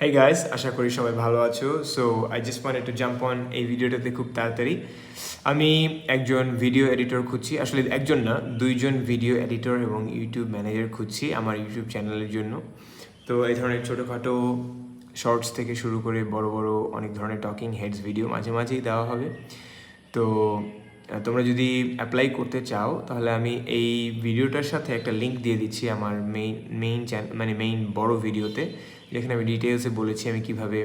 Hey guys আশা করি সবাই ভালো আছো। So I just wanted to jump on এই ভিডিওটাতে খুব তাড়াতাড়ি। আমি একজন ভিডিও এডিটর খুঁজছি। আসলে একজন না, দুইজন ভিডিও এডিটর এবং ইউটিউব ম্যানেজার খুঁজছি আমার ইউটিউব চ্যানেলের জন্য। তো এই ধরনের ছোটোখাটো শর্টস থেকে শুরু করে বড় বড় অনেক ধরনের টকিং হেডস ভিডিও মাঝে মাঝেই দেওয়া হবে। তো তোমরা যদি অ্যাপ্লাই করতে চাও, তাহলে আমি এই ভিডিওটার সাথে একটা লিংক দিয়ে দিচ্ছি আমার মেইন মেইন চ্যানেল মানে মেইন বড় ভিডিওতে। যেখানে আমি ডিটেলসে বলেছি আমি কীভাবে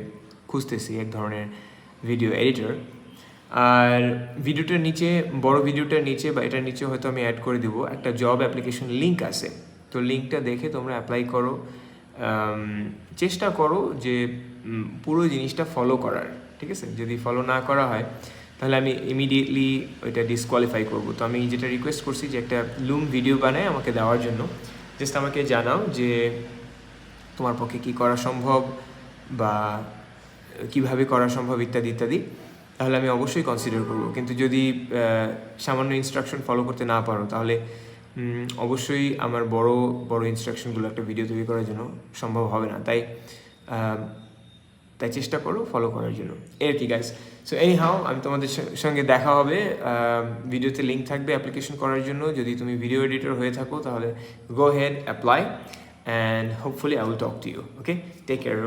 খুঁজতেছি এক ধরনের ভিডিও এডিটর আর ভিডিওটার নিচে, বড় ভিডিওটার নিচে বা এটার নিচে হয়তো আমি অ্যাড করে দিব একটা জব অ্যাপ্লিকেশন লিংক আছে। তো লিঙ্কটা দেখে তোমরা অ্যাপ্লাই করো। চেষ্টা করো যে পুরো জিনিসটা ফলো করার, ঠিক আছে? যদি ফলো না করা হয় তাহলে আমি ইমিডিয়েটলি ওইটা ডিসকোয়ালিফাই করব। তো আমি যেটা রিকোয়েস্ট করছি যে একটা লুম ভিডিও বানায় আমাকে দেওয়ার জন্য। জাস্ট আমাকে জানাও যে তোমার পক্ষে কি করা সম্ভব বা কীভাবে করা সম্ভব ইত্যাদি ইত্যাদি। তাহলে আমি অবশ্যই কনসিডার করব। কিন্তু যদি সামান্য ইনস্ট্রাকশন ফলো করতে না পারো, তাহলে অবশ্যই আমার বড় বড় ইনস্ট্রাকশনগুলো একটা ভিডিও তৈরি করার জন্য সম্ভব হবে না। তাই তাই চেষ্টা করো ফলো করার জন্য। এর কি গাইস সো এই হাও আমি তোমাদের সঙ্গে দেখা হবে। ভিডিওতে লিঙ্ক থাকবে অ্যাপ্লিকেশন করার জন্য। যদি তুমি ভিডিও এডিটর হয়ে থাকো, তাহলে go ahead apply and hopefully I will talk to you okay take care